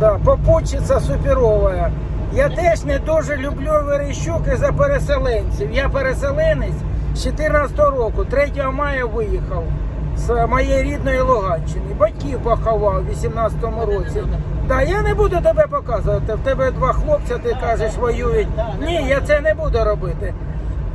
Да, попутчиця суперова. Я теж не дуже люблю Верещук за переселенців. Я переселенець з 14 року, 3 мая виїхав з моєї рідної Луганщини. Батьків поховав у 18-му році. Да, я не буду тебе показувати. В тебе два хлопця, ти кажеш, воюють. Ні, я це не буду робити.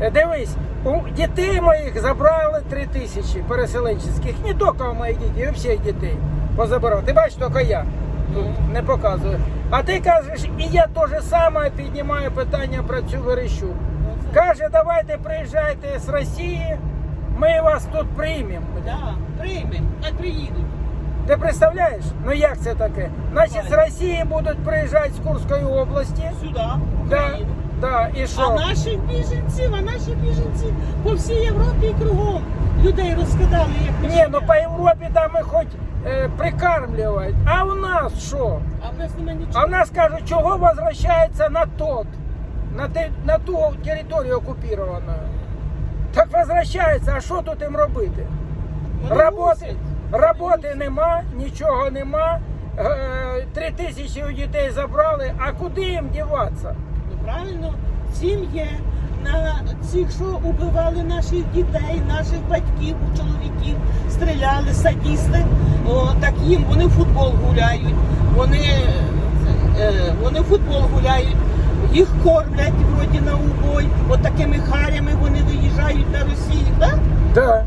Е, Дивись, у дітей моїх забрали три тисячі переселенческих. Не тільки у моїх дітей, у всіх дітей позабирав. Ти бачиш, тільки я тут не показую. А ти кажеш, і я те ж саме піднімаю питання про цю Верещук. Каже, давайте приїжджайте з Росії, ми вас тут приймемо. Да, приймемо, хай приїдуть. Ти представляєш? Ну як це таке? Значить, з Росії будуть приїжджати з Курської області. Сюди, Да, Україну. да, і А що? наших біженців, а наші біженці по всій Європі і кругом людей розкидали, як Ні, ну по Європі там і хоч е, прикармлюють. А у нас що? А в нас немає А в нас кажуть, чого возвращається на тот, на, те, на ту територію окуповану. Так возвращається, а що тут їм робити? Вони Роботи, мусять. роботи нема, нічого нема. Е, Три тисячі у дітей забрали, а куди їм діватися? Ну правильно, сім'ї на цих, що убивали наших дітей, наших батьків, чоловіків, стріляли, садісти. О, так їм вони в футбол гуляють, вони, е, вони в футбол гуляють, їх кормлять вроді на убой. От такими харями вони виїжджають на Росію. Да? Да.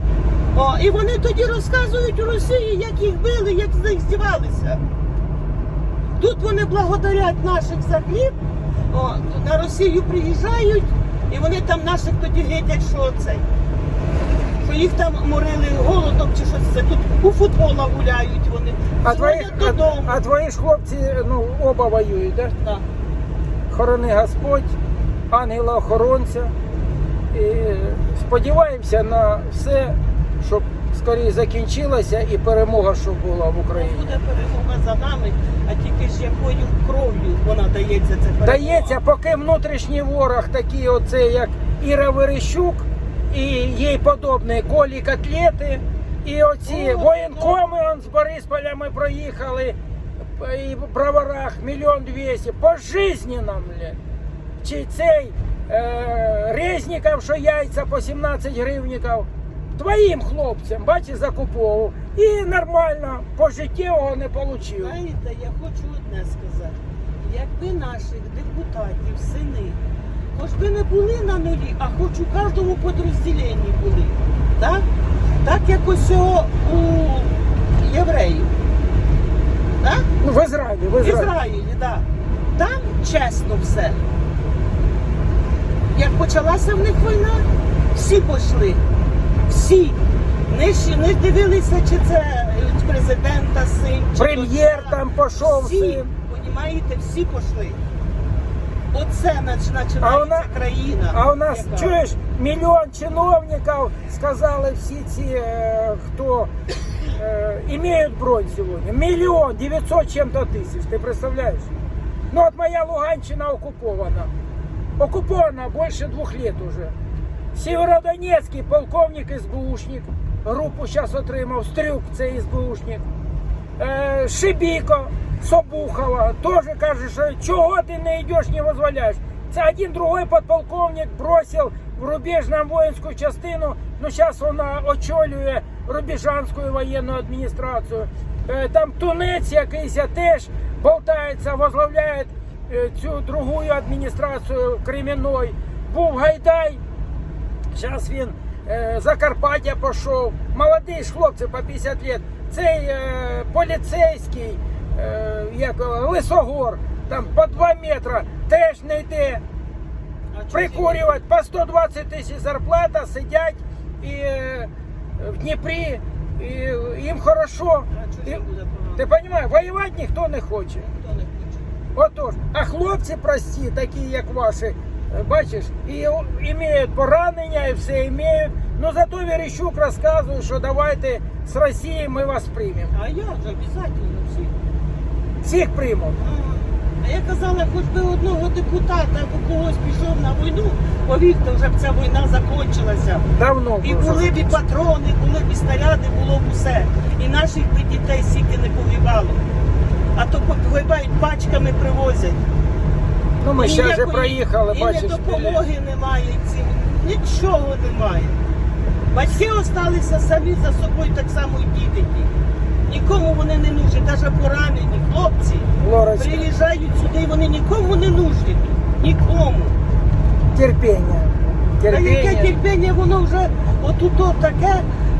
О, і вони тоді розказують у Росії, як їх били, як з них здівалися. Тут вони благодарять наших за хліб, на Росію приїжджають, і вони там наших тоді гидять, що це. Що їх там морили голодом чи щось це. Тут у футбола гуляють вони. А твої, додому. а, а твої ж хлопці ну, оба воюють, да? Да. Хорони Господь, ангела-охоронця. І сподіваємося на все, щоб скоріше закінчилося і перемога, щоб була в Україні. Буде перемога за нами, а тільки ж якою кров'ю вона дається це перемога. Дається, поки внутрішній ворог такий, оце як Іра Верещук і їй подобні Колі Котлети, і оці О, воєнкоми он з Борисполя ми проїхали і в броварах мільйон двісті, пожизненно, блядь. Чи цей е, Резніков, що яйця по 17 гривників, твоїм хлопцям, бачиш, закуповував. І нормально, пожиттєвого не отримав. Знаєте, я хочу одне сказати. Якби наших депутатів, сини, хоч би не були на нулі, а хоч у кожному підрозділенні були. Так? Так як ось у євреїв. Так? Ну, в Ізраїлі, в В Ізраїлі. Ізраїлі, так. Там чесно все. Як почалася в них війна, всі пішли. Всі. Не, не дивилися, чи це президента син, чи Прем'єр там пішов Всі, син. понімаєте, всі пішли. Оце нач- починається А у на- країна. А у нас, яка- чуєш, мільйон чиновників сказали всі ці, е, хто е, имеют бронь сьогодні. Мільйон 900 чим-то тисяч, ти представляєш? Ну от моя Луганщина окупована. Окупована більше двох лет уже. Сєвєродонецький полковник СБУшник, групу зараз отримав, Стрюк це СБУшник. Е, Шибіко, Собухова теж каже, що чого ти не йдеш, не дозволяєш. Це один другой подполковник бросив в рубежну воїнську частину, ну зараз вона очолює Рубіжанську воєнну адміністрацію. Е, Там тунець якийсь теж болтається, возглавляє е, цю другу адміністрацію Кремінної. Був Гайдай, Зараз він е, Закарпаття пішов. Молодий ж хлопці по 50 років. Цей е, поліцейський, е, як Лисогор, там по 2 метри, теж не йде. Прикурювати по 120 тисяч зарплата, сидять і е, в Дніпрі, і їм хорошо. І, ти розумієш, воювати ніхто не хоче. Отож, а хлопці прості, такі як ваші, бачиш, і о- поранення, і все імеють. Ну зато Верещук розказує, що давайте з Росії ми вас приймемо. А я ж обов'язково всі. Всіх приймуть. А я казала, хоч би одного депутата або когось пішов на війну, повірте, вже б ця війна закінчилася. Давно І були б і патрони, були б і снаряди, було б усе. І наших би дітей стільки не повівало. а то погибають пачками привозять. Ну ми ще вже проїхали, і бачиш. не допомоги немає цим, нічого немає. Батьки залишилися самі за собою, так само і діти. Нікому вони не нужні, навіть поранені хлопці Лорочка, приїжджають сюди, і вони нікому не нужні. Нікому. терпіння. Та яке Терпіння. терпіння, воно вже отут таке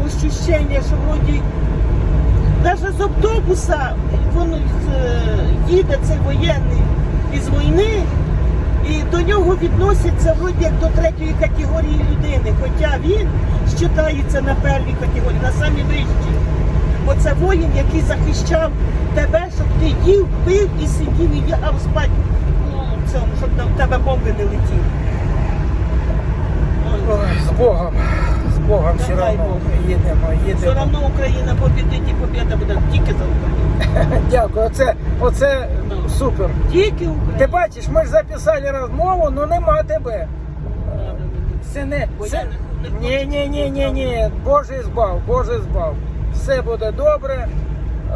ощущення, що вроді навіть з автобуса воно е, їде цей воєнний із війни, і до нього відносяться вроді як до третьої категорії людини. Хоча він вважається на первій категорії, на самій вищій. Бо це воїн, який захищав тебе, щоб ти їв, пив і сидів і лягав спати у цьому, щоб в тебе бомби не летіли. З Богом. Богом все Дай одно Бог. їдемо, Все їдемо. одно Україна побідить і побіда буде тільки за Україну. Дякую. Оце, оце Ну. супер. Тільки Ти Україна. бачиш, ми ж записали розмову, але нема тебе. Це не. Бо Це... я не- не Ні, ні, ні, ні, ні. Боже збав, Боже збав. Все буде добре.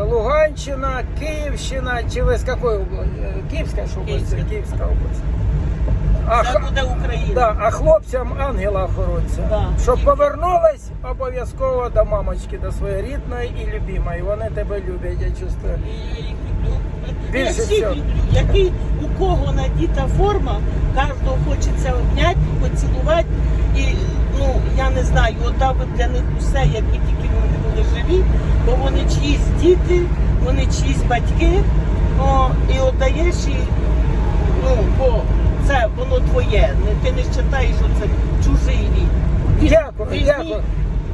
Луганщина, Київщина, чи ви з якої області? Київська ж область? Київська. Київська область. А, Це буде Україна. да, а хлопцям ангела охоронця. Да. Щоб повернулись обов'язково до мамочки, до своєї рідної і любимої. Вони тебе люблять, я чувствую. І Я їх люблю. Більше я всіх всього. люблю. Який у кого надіта форма, кожного хочеться обняти, поцілувати. І ну я не знаю, отдав би для них усе, якби тільки вони були живі, бо вони чиїсь діти, вони чиїсь батьки. О, і віддаєш і Не- Ти не вважаєш, що це чужий. Дякую, дякую.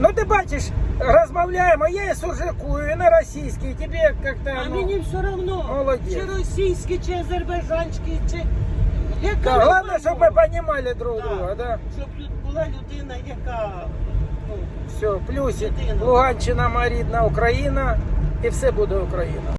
Ну ти бачиш, розмовляємо, я і суржикую, і на російській, тобі як-то... А ну, мені все одно, Молодець. чи російські, чи азербайджанські, чи яка Да, головне, щоб ми розуміли друг Да. друга, да? Щоб була людина, яка ну, Все, плюсик, Людина. Луганщина, моя рідна Україна, і все буде Україна.